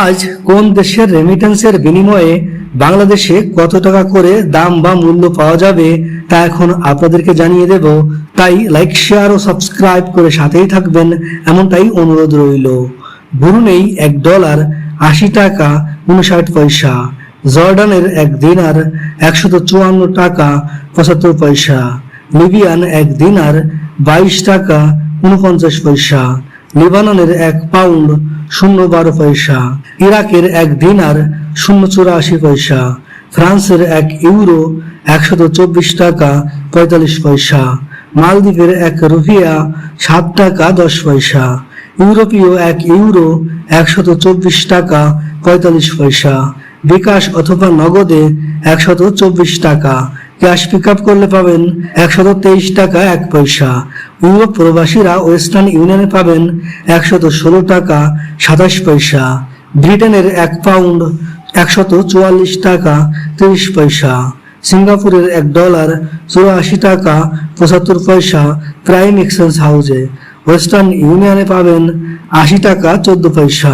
আজ কোন দেশের রেমিটেন্সের বিনিময়ে বাংলাদেশে কত টাকা করে দাম বা মূল্য পাওয়া যাবে তা এখন আপনাদেরকে জানিয়ে দেব। তাই লাইক শেয়ার ও সাবস্ক্রাইব করে সাথেই থাকবেন, এমনটাই অনুরোধ রইল। ব্রুনেই এক ডলার আশি টাকা উনষাট পয়সা, জর্ডানের এক দিনার একশত চুয়ান্ন টাকা পঁচাত্তর পয়সা, লিবিয়ান এক দিনার বাইশ টাকা উনপঞ্চাশ পয়সা, লেবাননের এক পাউন্ড শূন্য বারো পয়সা, ইরাকের এক দিনার শূন্য চুরাশি পয়সা, ফ্রান্সের এক ইউরো একশত চব্বিশ টাকা পঁয়তাল্লিশ পয়সা, মালদ্বীপের এক রুপিয়া সাত টাকা দশ পয়সা, ইউরোপীয় এক ইউরো একশত চব্বিশ টাকা পঁয়তাল্লিশ পয়সা, বিকাশ অথবা নগদে একশত চব্বিশ টাকা ক্যাশ পিক আপ করলে পাবেন একশত তেইশ টাকা এক পয়সা। ইউরোপ প্রবাসীরা ওয়েস্টার্ন ইউনিয়নে পাবেন একশত ষোলো টাকা সাতাশ পয়সা। ব্রিটেনের এক পাউন্ড একশত চুয়াল্লিশ টাকা তিরিশ পয়সা। সিঙ্গাপুরের এক ডলার চুরাশি টাকা পঁচাত্তর পয়সা প্রাইম এক্সচেঞ্জ হাউসে। ওয়েস্টার্ন ইউনিয়নে পাবেন আশি টাকা চোদ্দ পয়সা।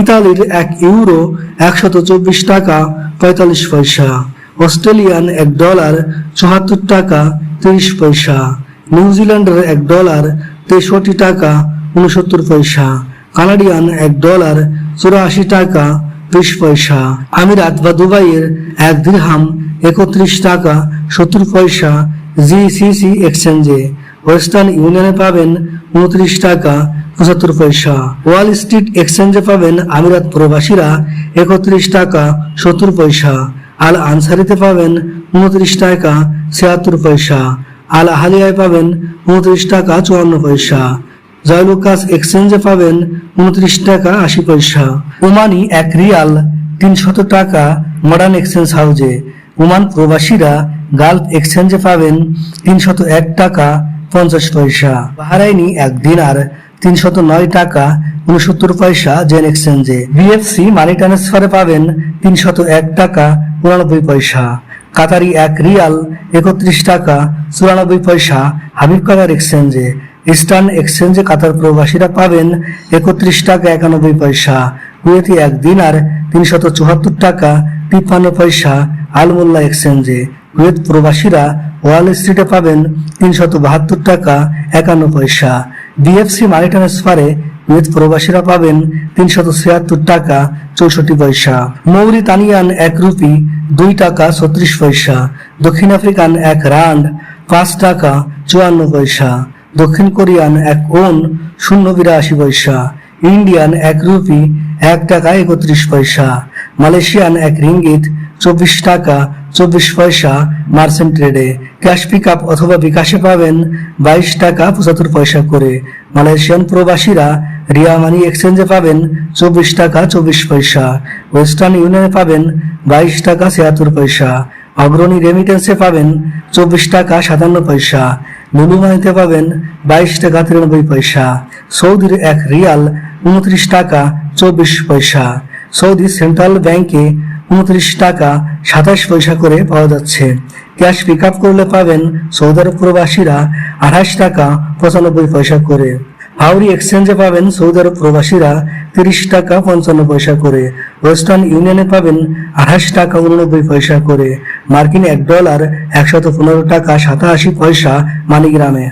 ইতালির এক ইউরো একশত চব্বিশ টাকা পঁয়তাল্লিশ পয়সা। অস্ট্রেলিয়ান এক ডলার চুয়াত্তর টাকা তিরিশ পয়সা, নিউজিল্যান্ডের এক ডলার তেষট্টি টাকা উনসত্তর পয়সা, কানাডিয়ান এক ডলার চুরাশি টাকা বিশ পয়সা, আমিরাত বা দুবাইয়ের এক দিরহাম একত্রিশ টাকা সত্তর পয়সা জিসিসি এক্সচেঞ্জে ওয়েস্টার্ন ইউনিয়নে পাবেন উনত্রিশ টাকা পঁচাত্তর পয়সা। ওয়াল স্ট্রিট এক্সচেঞ্জে পাবেন আমিরাত প্রবাসীরা একত্রিশ টাকা সত্তর পয়সা। আল আনসারিতে পাবেন উনত্রিশ টাকা ছিয়াত্তর পয়সা, আল আহালিয়ায় পাবেন উনত্রিশ টাকা চুয়ান্ন পয়সা, জয়লুকাস এক্সচেঞ্জে পাবেন উনত্রিশ টাকা আশি পয়সা। ওমানি এক রিয়াল তিনশত টাকা মডার্ন এক্সচেঞ্জ হাউজে। ওমান প্রবাসীরা গালফ এক্সচেঞ্জে পাবেন তিনশত এক টাকা পঞ্চাশ পয়সা। বাহারাইনি এক দিনার তিনশত নয় টাকা, উনসত্তর পয়সা জেন এক্সচেঞ্জে। বিএফসি মানি ট্রান্সফারে পাবেন তিনশত এক টাকা, উনানব্বই পয়সা। কাতারি এক রিয়াল, একত্রিশ টাকা, চুরানব্বই পয়সা হাবিব কাতার এক্সচেঞ্জে। ইস্টার্ন এক্সচেঞ্জে কাতার প্রবাসীরা পাবেন একত্রিশ টাকা, একানব্বই পয়সা। কুয়েতি এক দিনার, তিনশত চুয়াত্তর টাকা, তিপ্পান্ন পয়সা আলমোল্লা এক্সচেঞ্জে। কুয়েত প্রবাসীরা ওয়াল স্ট্রিটে পাবেন তিনশত বাহাত্তর টাকা, একান্ন পয়সা। বিএফসি মানি ট্রান্সফারে কুয়েত প্রবাসীরা পাবেন তিনশত ছিয়াত্তর টাকা চৌষট্টি পয়সা। মৌরিতানিয়ান এক রুপি, দুই টাকা ছত্রিশ পয়সা। দক্ষিণ আফ্রিকান এক রান্ড, পাঁচ টাকা চুয়ান্ন পয়সা। দক্ষিণ কোরিয়ান এক ওন, শূন্য বিরাশি পয়সা। ইন্ডিয়ান এক রুপি, এক টাকা একত্রিশ পয়সা। মালয়েশিয়ান এক রিঙ্গিত, চব্বিশ টাকা চব্বিশ পয়সা মার্চেন্ট ট্রেডে ক্যাশ পিক আপ অথবা বিকাশে পাবেন বাইশ টাকা পঁচাত্তর পয়সা করে। মালয়েশিয়ান প্রবাসীরা রিয়া মানি এক্সচেঞ্জে পাবেন চব্বিশ টাকা চব্বিশ পয়সা। ওয়েস্টার্ন ইউনিয়নে পাবেন বাইশ টাকা ছিয়াত্তর পয়সা। অগ্রণী রেমিটেন্সে পাবেন চব্বিশ টাকা সাতান্ন পয়সা। লুলুমানিতে পাবেন বাইশ টাকা তিরানব্বই পয়সা। সৌদির এক রিয়াল উনত্রিশ টাকা চব্বিশ পয়সা। সৌদি সেন্ট্রাল ব্যাংকে উনত্রিশ টাকা সাতাশ পয়সা করে পাওয়া যাচ্ছে। ক্যাশ পিক আপ করলে পাবেন সৌদি আরব প্রবাসীরা আঠাশ টাকা পঁচানব্বই পয়সা করে। হাওড়ি এক্সচেঞ্জে পাবেন সৌদি আরব প্রবাসীরা তিরিশ টাকা পঞ্চান্ন পয়সা করে। ওয়েস্টার্ন ইউনিয়নে পাবেন আঠাশ টাকা উননব্বই পয়সা করে। মার্কিন এক ডলার একশত পনেরো টাকা সাতাশি পয়সা মানিগ্রামে।